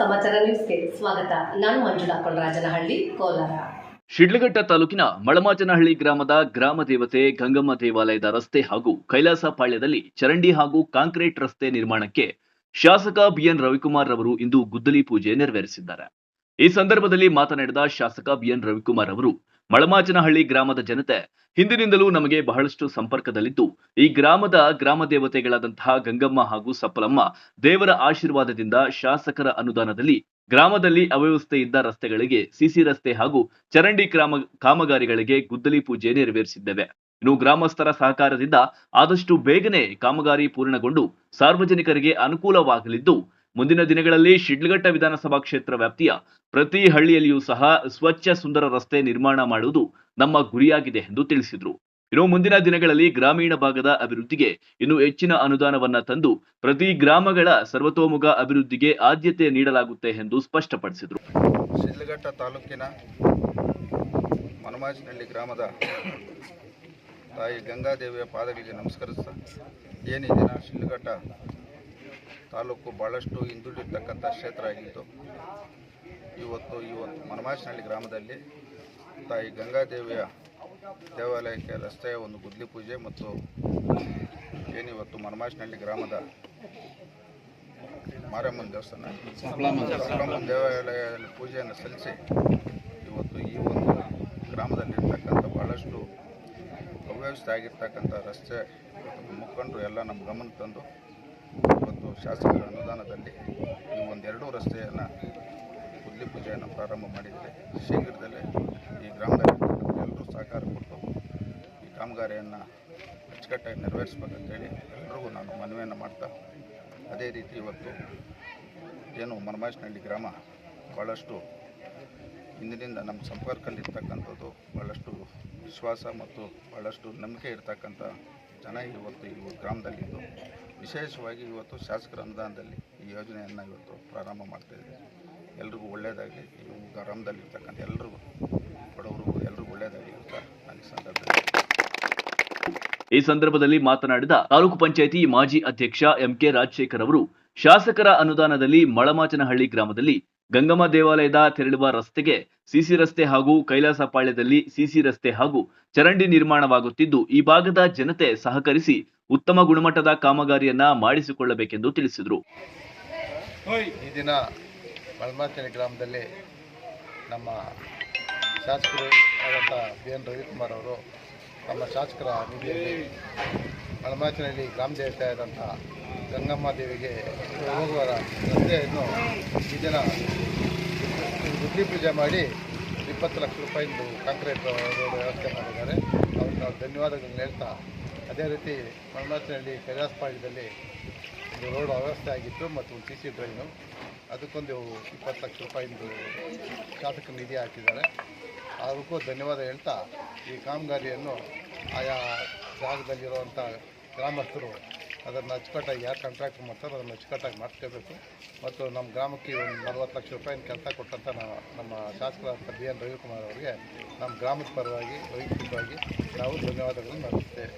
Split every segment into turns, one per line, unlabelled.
ಸಮಾಚಾರ ನ್ಯೂಸ್ಗೆ ಸ್ವಾಗತ. ನಾನು ಮಂಜುಳಾ ಕೊಂಡರಾಜನಹಳ್ಳಿ ಕೋಲಾರ.
ಶಿಡ್ಲಘಟ್ಟ ತಾಲೂಕಿನ ಮಳಮಾಚನಹಳ್ಳಿ ಗ್ರಾಮದ ಗ್ರಾಮ ದೇವತೆ ಗಂಗಮ್ಮ ದೇವಾಲಯದ ರಸ್ತೆ ಹಾಗೂ ಕೈಲಾಸ ಪಾಳ್ಯದಲ್ಲಿ ಚರಂಡಿ ಹಾಗೂ ಕಾಂಕ್ರೀಟ್ ರಸ್ತೆ ನಿರ್ಮಾಣಕ್ಕೆ ಶಾಸಕ ಬಿಎನ್ ರವಿಕುಮಾರ್ ಅವರು ಇಂದು ಗುದ್ದಲಿ ಪೂಜೆ ನೆರವೇರಿಸಿದ್ದಾರೆ. ಈ ಸಂದರ್ಭದಲ್ಲಿ ಮಾತನಾಡಿದ ಶಾಸಕ ಬಿಎನ್ ರವಿಕುಮಾರ್ ಅವರು ಮಳಮಾಚನಹಳ್ಳಿ ಗ್ರಾಮದ ಜನತೆ ಹಿಂದಿನಿಂದಲೂ ನಮಗೆ ಬಹಳಷ್ಟು ಸಂಪರ್ಕದಲ್ಲಿದ್ದು, ಈ ಗ್ರಾಮದ ಗ್ರಾಮ ದೇವತೆಗಳಾದಂತಹ ಗಂಗಮ್ಮ ಹಾಗೂ ಸಪ್ಪಲಮ್ಮ ದೇವರ ಆಶೀರ್ವಾದದಿಂದ ಶಾಸಕರ ಅನುದಾನದಲ್ಲಿ ಗ್ರಾಮದಲ್ಲಿ ಅವ್ಯವಸ್ಥೆ ಇದ್ದ ರಸ್ತೆಗಳಿಗೆ ಸಿಸಿ ರಸ್ತೆ ಹಾಗೂ ಚರಂಡಿ ಗ್ರಾಮ ಕಾಮಗಾರಿಗಳಿಗೆ ಗುದ್ದಲಿ ಪೂಜೆ ನೆರವೇರಿಸಿದ್ದೇವೆ. ಇನ್ನು ಗ್ರಾಮಸ್ಥರ ಸಹಕಾರದಿಂದ ಆದಷ್ಟು ಬೇಗನೆ ಕಾಮಗಾರಿ ಪೂರ್ಣಗೊಂಡು ಸಾರ್ವಜನಿಕರಿಗೆ ಅನುಕೂಲವಾಗಲಿದ್ದು ಮುಂದಿನ ದಿನಗಳಲ್ಲಿ ಶಿಡ್ಲಘಟ್ಟ ವಿಧಾನಸಭಾ ಕ್ಷೇತ್ರ ವ್ಯಾಪ್ತಿಯ ಪ್ರತಿ ಹಳ್ಳಿಯಲ್ಲಿಯೂ ಸಹ ಸ್ವಚ್ಛ ಸುಂದರ ರಸ್ತೆ ನಿರ್ಮಾಣ ಮಾಡುವುದು ನಮ್ಮ ಗುರಿಯಾಗಿದೆ ಎಂದು ತಿಳಿಸಿದರು. ಇನ್ನು ಮುಂದಿನ ದಿನಗಳಲ್ಲಿ ಗ್ರಾಮೀಣ ಭಾಗದ ಅಭಿವೃದ್ಧಿಗೆ ಇನ್ನು ಹೆಚ್ಚಿನ ಅನುದಾನವನ್ನ ತಂದು ಪ್ರತಿ ಗ್ರಾಮಗಳ ಸರ್ವತೋಮುಖ ಅಭಿವೃದ್ಧಿಗೆ ಆದ್ಯತೆ ನೀಡಲಾಗುತ್ತೆ ಎಂದು ಸ್ಪಷ್ಟಪಡಿಸಿದರು.
ಶಿಡ್ಲಘಟ್ಟ ತಾಲೂಕಿನ ಮನಮಾಜಿನಹಳ್ಳಿ ಗ್ರಾಮದ ತಾಯಿ ಗಂಗಾದೇವಿಯ ಪಾದಗಳಿಗೆ ನಮಸ್ಕರಿಸ್ತಾ ಏನಿದೆ ಶಿಡ್ಲಘಟ್ಟ ತಾಲೂಕು ಭಾಳಷ್ಟು ಹಿಂದುಳಿರ್ತಕ್ಕಂಥ ಕ್ಷೇತ್ರ ಆಗಿತ್ತು. ಇವತ್ತು ಈ ಒಂದು ಮನಮಾಶನಹಳ್ಳಿ ಗ್ರಾಮದಲ್ಲಿ ತಾಯಿ ಗಂಗಾದೇವಿಯ ದೇವಾಲಯಕ್ಕೆ ರಸ್ತೆಯ ಒಂದು ಗುದ್ಲಿ ಪೂಜೆ ಮತ್ತು ಏನಿವತ್ತು ಮನಮಾಚನಹಳ್ಳಿ ಗ್ರಾಮದ ಮಾರಮ್ಮನ ದೇವಸ್ಥಾನ. ಮಾರಮ್ಮನ ದೇವಾಲಯದಲ್ಲಿ ಪೂಜೆಯನ್ನು ಸಲ್ಲಿಸಿ ಇವತ್ತು ಈ ಒಂದು ಗ್ರಾಮದಲ್ಲಿರ್ತಕ್ಕಂಥ ಭಾಳಷ್ಟು ಅವ್ಯವಸ್ಥೆ ಆಗಿರ್ತಕ್ಕಂಥ ರಸ್ತೆ ಮುಖಂಡರು ಎಲ್ಲ ನಮ್ಮ ಗಮನ ತಂದು ಶಾಸಕರ ಅನುದಾನದಲ್ಲಿ ಈ ಒಂದೆರಡು ರಸ್ತೆಯನ್ನು ಗುದ್ಲಿ ಪೂಜೆಯನ್ನು ಪ್ರಾರಂಭ ಮಾಡಿದರೆ ಶೀಘ್ರದಲ್ಲೇ ಈ ಗ್ರಾಮದಲ್ಲಿ ಎಲ್ಲರೂ ಸಹಕಾರ ಕೊಟ್ಟು ಈ ಕಾಮಗಾರಿಯನ್ನು ಅಚ್ಚುಕಟ್ಟಾಗಿ ನೆರವೇರಿಸ್ಬೇಕಂತೇಳಿ ಎಲ್ರಿಗೂ ನಾನು ಮನವಿಯನ್ನು ಮಾಡ್ತಾ ಅದೇ ರೀತಿ ಇವತ್ತು ಏನು ಮನಮಾಚಿನಹಳ್ಳಿ ಗ್ರಾಮ ಭಾಳಷ್ಟು ಇಂದಿನಿಂದ ನಮ್ಮ ಸಂಪರ್ಕದಲ್ಲಿರ್ತಕ್ಕಂಥದ್ದು ಭಾಳಷ್ಟು ವಿಶ್ವಾಸ ಮತ್ತು ಭಾಳಷ್ಟು ನಂಬಿಕೆ ಇರ್ತಕ್ಕಂಥ ಜನ ಇವತ್ತು ಈ ಗ್ರಾಮದಲ್ಲಿದ್ದು. ವಿಶೇಷವಾಗಿ ಇವತ್ತು ಶಾಸಕರ ಅನುದಾನದಲ್ಲಿ ಈ ಯೋಜನೆಯನ್ನು ಇವತ್ತು ಪ್ರಾರಂಭ ಮಾಡ್ತಾಯಿದೆ ಎಲ್ರಿಗೂ ಒಳ್ಳೆಯದಾಗಲಿ ಈ ಗ್ರಾಮದಲ್ಲಿರ್ತಕ್ಕಂಥ ಎಲ್ರಿಗೂ, ಬಡವರಿಗೂ ಎಲ್ರಿಗೂ ಒಳ್ಳೆಯದಾಗಲಿ ಅಂತ ನಾನು ಈ ಸಂದರ್ಭದಲ್ಲಿ
ಈ ಸಂದರ್ಭದಲ್ಲಿ ಮಾತನಾಡಿದ ತಾಲೂಕು ಪಂಚಾಯಿತಿ ಮಾಜಿ ಅಧ್ಯಕ್ಷ ಎಂಕೆ ರಾಜಶೇಖರ್ ಅವರು, ಶಾಸಕರ ಅನುದಾನದಲ್ಲಿ ಮಳಮಾಚನಹಳ್ಳಿ ಗ್ರಾಮದಲ್ಲಿ ಗಂಗಮ್ಮ ದೇವಾಲಯದ ತೆರಳುವ ರಸ್ತೆಗೆ ಸಿಸಿ ರಸ್ತೆ ಹಾಗೂ ಕೈಲಾಸಪಾಳ್ಯದಲ್ಲಿ ಸಿಸಿ ರಸ್ತೆ ಹಾಗೂ ಚರಂಡಿ ನಿರ್ಮಾಣವಾಗುತ್ತಿದ್ದು, ಈ ಭಾಗದ ಜನತೆ ಸಹಕರಿಸಿ ಉತ್ತಮ ಗುಣಮಟ್ಟದ ಕಾಮಗಾರಿಯನ್ನ ಮಾಡಿಸಿಕೊಳ್ಳಬೇಕೆಂದು ತಿಳಿಸಿದರು.
ಈ ದಿನ ಗ್ರಾಮದಲ್ಲಿ ನಮ್ಮ ಶಾಸಕರು ಬಿ ಎನ್ ರವಿಕುಮಾರ್ ಅವರು ನಮ್ಮ ಶಾಸಕರ ನಿಧಿಯಲ್ಲಿ ಮಳಮಾಚನಹಳ್ಳಿ ಗ್ರಾಮ ದೇವತೆ ಆದಂಥ ಗಂಗಮ್ಮ ದೇವಿಗೆ ಹೋಗುವ ರಸ್ತೆಯನ್ನು ಈ ದಿನ ಗುದ್ಲಿ ಪೂಜೆ ಮಾಡಿ ಇಪ್ಪತ್ತು ಲಕ್ಷ ರೂಪಾಯಿಂದು ಕಾಂಕ್ರೀಟ್ ರೋಡ್ ವ್ಯವಸ್ಥೆ ಮಾಡಿದ್ದಾರೆ. ಅವ್ರನ್ನ ಧನ್ಯವಾದಗಳನ್ನ ಹೇಳ್ತಾ ಅದೇ ರೀತಿ ಮಳಮಾಚನಹಳ್ಳಿ ಕೈಲಾಸಪಾಳ್ಯದಲ್ಲಿ ಒಂದು ರೋಡ್ ವ್ಯವಸ್ಥೆ ಆಗಿತ್ತು ಮತ್ತು ಒಂದು ಸಿ ಸಿ ಡ್ರೈನು. ಅದಕ್ಕೊಂದು ಇಪ್ಪತ್ತು ಲಕ್ಷ ರೂಪಾಯಿಂದು ಶಾಸಕ ನಿಧಿ ಹಾಕಿದ್ದಾರೆ. ಅದಕ್ಕೂ ಧನ್ಯವಾದ ಹೇಳ್ತಾ ಈ ಕಾಮಗಾರಿಯನ್ನು ಆಯಾ ಜಾಗದಲ್ಲಿರುವಂಥ ಗ್ರಾಮಸ್ಥರು ಅದನ್ನು ಅಚ್ಚುಕಟ್ಟಾಗಿ ಯಾರು ಕಾಂಟ್ರಾಕ್ಟ್ ಮಾಡ್ತಾರೋ ಅದನ್ನು ಅಚ್ಚುಕಟ್ಟಾಗಿ ಮಾಡ್ಕೋಬೇಕು ಮತ್ತು ನಮ್ಮ ಗ್ರಾಮಕ್ಕೆ ಒಂದು ನಲವತ್ತು ಲಕ್ಷ ರೂಪಾಯಿನ ಕೆಲಸ ಕೊಟ್ಟಂಥ ನಾವು ನಮ್ಮ ಶಾಸಕರಾದ ಬಿ ಎನ್ ರವಿಕುಮಾರ್ ಅವರಿಗೆ ನಮ್ಮ ಗ್ರಾಮದ ಪರವಾಗಿ, ವೈಯಕ್ತಿಕವಾಗಿ ನಾವು ಧನ್ಯವಾದಗಳನ್ನು ಅರ್ಪಿಸ್ತೇವೆ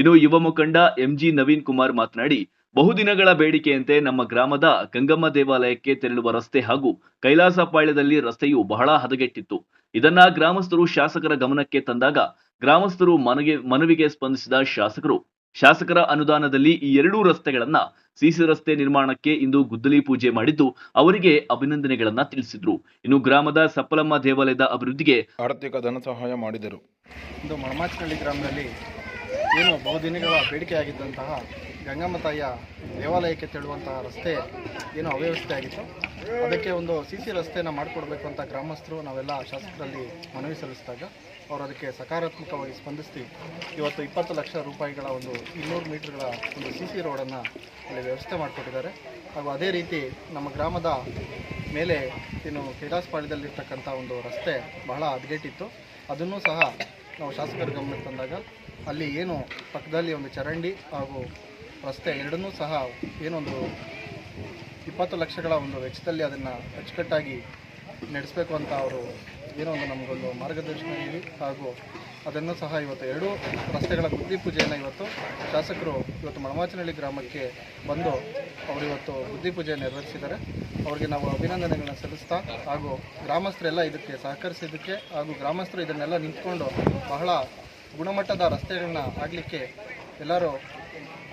ಇನ್ನು ಯುವ ಮುಖಂಡ ಎಂಜಿ ನವೀನ್ ಕುಮಾರ್ ಮಾತನಾಡಿ, ಬಹುದಿನಗಳ ಬೇಡಿಕೆಯಂತೆ ನಮ್ಮ ಗ್ರಾಮದ ಗಂಗಮ್ಮ ದೇವಾಲಯಕ್ಕೆ ತೆರಳುವ ರಸ್ತೆ ಹಾಗೂ ಕೈಲಾಸಪಾಳ್ಯದಲ್ಲಿ ರಸ್ತೆಯು ಬಹಳ ಹದಗೆಟ್ಟಿತ್ತು. ಇದನ್ನ ಗ್ರಾಮಸ್ಥರು ಶಾಸಕರ ಗಮನಕ್ಕೆ ತಂದಾಗ ಗ್ರಾಮಸ್ಥರು ಮನಗೆ ಮನವಿಗೆ ಸ್ಪಂದಿಸಿದ ಶಾಸಕರು ಶಾಸಕರ ಅನುದಾನದಲ್ಲಿ ಈ ಎರಡೂ ರಸ್ತೆಗಳನ್ನ ಸಿಸಿ ರಸ್ತೆ ನಿರ್ಮಾಣಕ್ಕೆ ಇಂದು ಗುದ್ದಲಿ ಪೂಜೆ ಮಾಡಿದ್ದು ಅವರಿಗೆ ಅಭಿನಂದನೆಗಳನ್ನ ತಿಳಿಸಿದ್ರು. ಇನ್ನು ಗ್ರಾಮದ ಸಪ್ಪಲಮ್ಮ ದೇವಾಲಯದ ಅಭಿವೃದ್ಧಿಗೆ
ಆರ್ಥಿಕ ಧನ ಸಹಾಯ ಮಾಡಿದರು.
ಇಂದು ಮಣಮಾಚನಹಳ್ಳಿ ಗ್ರಾಮದಲ್ಲಿ ಏನು ಬಹುದಿನಗಳ ಬೇಡಿಕೆಯಾಗಿದ್ದಂತಹ ಗಂಗಮ್ಮ ತಾಯಿಯ ದೇವಾಲಯಕ್ಕೆ ತೆರಳುವಂತಹ ರಸ್ತೆ ಏನು ಅವ್ಯವಸ್ಥೆ ಆಗಿತ್ತು. ಅದಕ್ಕೆ ಒಂದು ಸಿ ಸಿ ರಸ್ತೆಯನ್ನು ಮಾಡಿಕೊಡ್ಬೇಕು ಅಂತ ಗ್ರಾಮಸ್ಥರು ನಾವೆಲ್ಲ ಶಾಸಕರಲ್ಲಿ ಮನವಿ ಸಲ್ಲಿಸಿದಾಗ ಅವರು ಅದಕ್ಕೆ ಸಕಾರಾತ್ಮಕವಾಗಿ ಸ್ಪಂದಿಸಿ ಇವತ್ತು ಇಪ್ಪತ್ತು ಲಕ್ಷ ರೂಪಾಯಿಗಳ ಒಂದು ಇನ್ನೂರು ಮೀಟ್ರ್ಗಳ ಒಂದು ಸಿ ಸಿ ರೋಡನ್ನು ಅಲ್ಲಿ ವ್ಯವಸ್ಥೆ ಮಾಡಿಕೊಟ್ಟಿದ್ದಾರೆ. ಹಾಗೂ ಅದೇ ರೀತಿ ನಮ್ಮ ಗ್ರಾಮದ ಮೇಲೆ ಇನ್ನು ಕೈಲಾಸಪಾಳ್ಯದಲ್ಲಿರ್ತಕ್ಕಂಥ ಒಂದು ರಸ್ತೆ ಬಹಳ ಹದಗೆಟ್ಟಿತ್ತು. ಅದನ್ನು ಸಹ ನಾವು ಶಾಸಕರ ಗಮನಕ್ಕೆ ತಂದಾಗ ಅಲ್ಲಿ ಏನು ಪಕ್ಕದಲ್ಲಿ ಒಂದು ಚರಂಡಿ ಹಾಗೂ ರಸ್ತೆ ಎರಡನ್ನೂ ಸಹ ಏನೊಂದು ಇಪ್ಪತ್ತು ಲಕ್ಷಗಳ ಒಂದು ವೆಚ್ಚದಲ್ಲಿ ಅದನ್ನು ಅಚ್ಚುಕಟ್ಟಾಗಿ ನಡೆಸಬೇಕು ಅಂತ ಅವರು ಏನೋ ಒಂದು ನಮಗೊಂದು ಮಾರ್ಗದರ್ಶನ ನೀಡಿ ಹಾಗೂ ಅದನ್ನು ಸಹ ಇವತ್ತು ಎರಡೂ ರಸ್ತೆಗಳ ಬುದ್ಧಿ ಪೂಜೆಯನ್ನು ಇವತ್ತು ಶಾಸಕರು ಇವತ್ತು ಮಳಮಾಚನಹಳ್ಳಿ ಗ್ರಾಮಕ್ಕೆ ಬಂದು ಅವರು ಇವತ್ತು ಬುದ್ಧಿ ಪೂಜೆ ನೆರವೇರಿಸಿದ್ದಾರೆ. ಅವರಿಗೆ ನಾವು ಅಭಿನಂದನೆಗಳನ್ನು ಸಲ್ಲಿಸ್ತಾ ಹಾಗೂ ಗ್ರಾಮಸ್ಥರೆಲ್ಲ ಇದಕ್ಕೆ ಸಹಕರಿಸಿದ್ದಕ್ಕೆ ಹಾಗೂ ಗ್ರಾಮಸ್ಥರು ಇದನ್ನೆಲ್ಲ ನಿಂತ್ಕೊಂಡು ಬಹಳ ಗುಣಮಟ್ಟದ ರಸ್ತೆಗಳನ್ನ ಆಗಲಿಕ್ಕೆ ಎಲ್ಲರೂ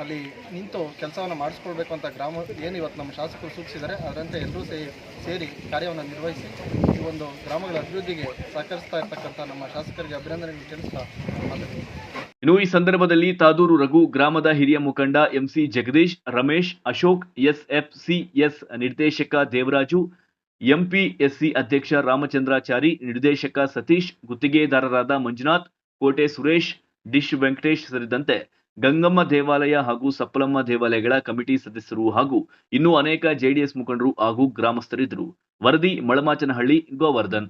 ಅಲ್ಲಿ ನಿಂತು ಕೆಲಸವನ್ನು ಮಾಡಿಸ್ಕೊಳ್ಬೇಕು ಅಂತ ಗ್ರಾಮ, ಏನು ಇವತ್ತು ನಮ್ಮ ಶಾಸಕರು ಸೂಚಿಸಿದ್ದಾರೆ, ಅದರಂತೆ ಎಲ್ಲರೂ ಸೇರಿ ಕಾರ್ಯವನ್ನು ನಿರ್ವಹಿಸಿ ಈ ಒಂದು ಗ್ರಾಮಗಳ ಅಭಿವೃದ್ಧಿಗೆ ಸಹಕರಿಸ್ತಾ ಇರ್ತಕ್ಕಂಥ ನಮ್ಮ ಶಾಸಕರಿಗೆ ಅಭಿನಂದನೆಗಳನ್ನು ತಿಳಿಸ್ತಾ
ಇನ್ನು ಈ ಸಂದರ್ಭದಲ್ಲಿ ತಾದೂರು ರಘು ಗ್ರಾಮದ ಹಿರಿಯ ಮುಖಂಡ ಎಂಸಿ ಜಗದೀಶ್, ರಮೇಶ್, ಅಶೋಕ್ ಎಸ್ಎಫ್ಸಿಎಸ್ ನಿರ್ದೇಶಕ ದೇವರಾಜು ಎಂಪಿಎಸ್ಸಿ ಅಧ್ಯಕ್ಷ ರಾಮಚಂದ್ರಾಚಾರಿ, ನಿರ್ದೇಶಕ ಸತೀಶ್, ಗುತ್ತಿಗೆದಾರರಾದ ಮಂಜುನಾಥ್, ಕೋಟೆ ಸುರೇಶ್, ಡಿಶ್ ವೆಂಕಟೇಶ್ ಸೇರಿದಂತೆ ಗಂಗಮ್ಮ ದೇವಾಲಯ ಹಾಗೂ ಸಪ್ಪಲಮ್ಮ ದೇವಾಲಯಗಳ ಕಮಿಟಿ ಸದಸ್ಯರು ಹಾಗೂ ಇನ್ನೂ ಅನೇಕ ಜೆಡಿಎಸ್ ಮುಖಂಡರು ಹಾಗೂ ಗ್ರಾಮಸ್ಥರಿದ್ದರು. ವರದಿ ಮಳಮಾಚನಹಳ್ಳಿ, ಗೋವರ್ಧನ್.